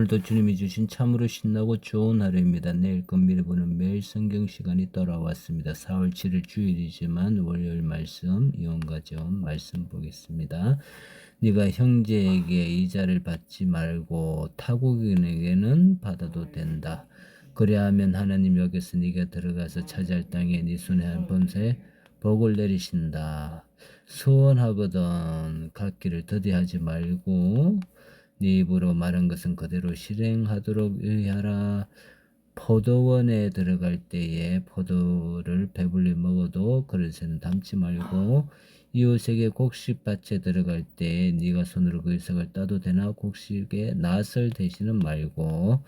오늘도 주님이 주신 참으로 신나고 좋은 하루입니다. 내일 금미리 보는 매일 성경 시간이 돌아왔습니다. 4월 7일 주일이지만 월요일 말씀 이혼가정 말씀 보겠습니다. 네가 형제에게 이자를 받지 말고 타국인에게는 받아도 된다. 그리하면 하나님 여기서 네가 들어가서 차지할 땅에 네 손에 한 번새 복을 내리신다. 소원하거든 갖기를 더디하지 말고 네 입으로 말한 것은 그대로 실행하도록 의하라. 포도원에 들어갈 때에 포도를 배불리 먹어도 그릇에는 담지 말고 이웃에게 곡식밭에 들어갈 때 네가 손으로 그 이삭을 따도 되나 곡식에 낫을 대시는 말고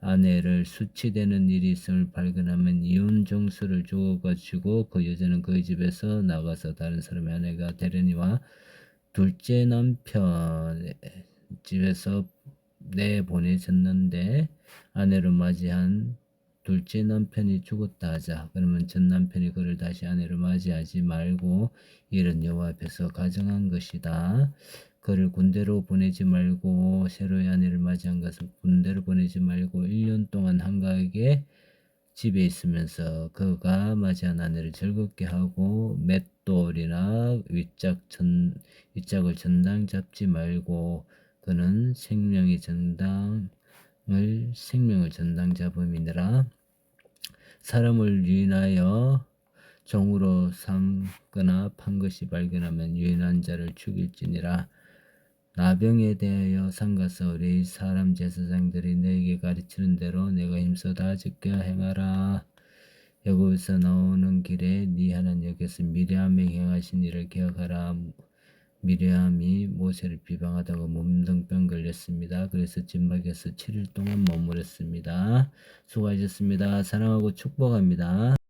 아내를 수치되는 일이 있음을 발견하면 이혼 정수를 주어 가지고 그 여자는 그의 집에서 나가서 다른 사람의 아내가 되려니와 둘째 남편 집에서 내보내졌는데 아내로 맞이한 둘째 남편이 죽었다 하자 그러면 전 남편이 그를 다시 아내로 맞이하지 말고 이런 여호와 앞에서 가정한 것이다. 그를 군대로 보내지 말고 새로의 아내를 맞이한 것은 군대로 보내지 말고 1년 동안 한가하게 집에 있으면서 그가 맞이한 아내를 즐겁게 하고 맷돌이나 윗짝 전 윗짝을 전당 잡지 말고 그는 생명의 전당을 생명을 전당 잡음이니라 사람을 유인하여 종으로 삼거나 판 것이 발견하면 유인한 자를 죽일지니라 나병에 대하여 상가서 우리 사람 제사장들이 너에게 가르치는 대로 내가 힘써 다 지켜 행하라. 여기서 나오는 길에 네 하나님 여기서 미리암에 행하신 일을 기억하라. 미리암이 모세를 비방하다가 몸등병 걸렸습니다. 그래서 진박에서 7일 동안 머물렀습니다. 수고하셨습니다. 사랑하고 축복합니다.